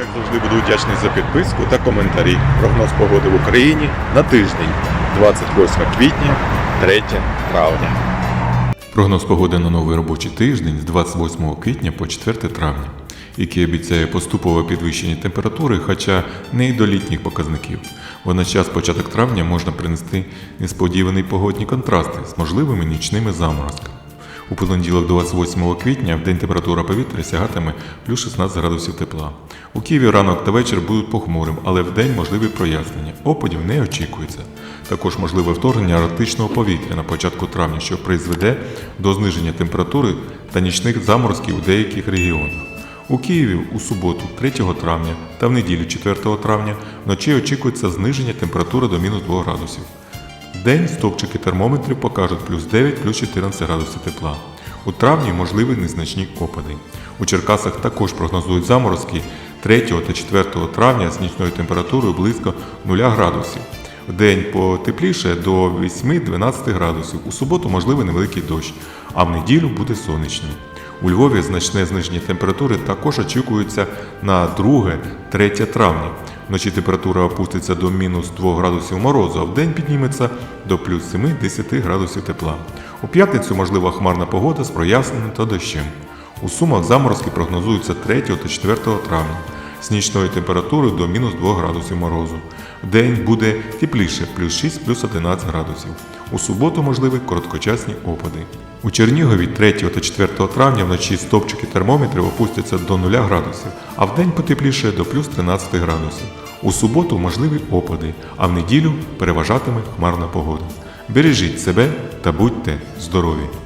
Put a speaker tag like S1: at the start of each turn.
S1: Як завжди буду вдячний за підписку та коментарі. Прогноз погоди в Україні на тиждень 28 квітня, 3 травня. Прогноз погоди на новий робочий тиждень з 28 квітня по 4 травня, який обіцяє поступове підвищення температури, хоча не й до літніх показників. Водночас початок травня можна принести несподівані погодні контрасти з можливими нічними заморозками. У понеділок 28 квітня в день температура повітря сягатиме плюс 16 градусів тепла. У Києві ранок та вечір будуть похмурим, але в день можливі прояснення. Опадів не очікується. Також можливе вторгнення арктичного повітря на початку травня, що призведе до зниження температури та нічних заморозків у деяких регіонах. У Києві у суботу, 3 травня та в неділю 4 травня вночі очікується зниження температури до мінус 2 градусів. День стовпчики термометрів покажуть плюс 9, плюс 14 градусів тепла. У травні можливі незначні опади. У Черкасах також прогнозують заморозки 3 та 4 травня з нічною температурою близько 0 градусів. В день потепліше до 8-12 градусів. У суботу можливий невеликий дощ, а в неділю буде сонячний. У Львові значне зниження температури також очікується на 2-3 травня. Вночі температура опуститься до мінус 2 градусів морозу, а вдень підніметься до плюс 7-10 градусів тепла. У п'ятницю можлива хмарна погода з проясненням та дощем. У Сумах заморозки прогнозуються 3 та 4 травня з нічною температурою до мінус 2 градусів морозу. Вдень буде тепліше плюс 6 плюс 11 градусів. У суботу можливі короткочасні опади. У Чернігові 3 та 4 травня вночі стопчики термометрів опустяться до 0 градусів, а вдень потепліше до плюс 13 градусів. У суботу можливі опади, а в неділю переважатиме хмарна погода. Бережіть себе та будьте здорові!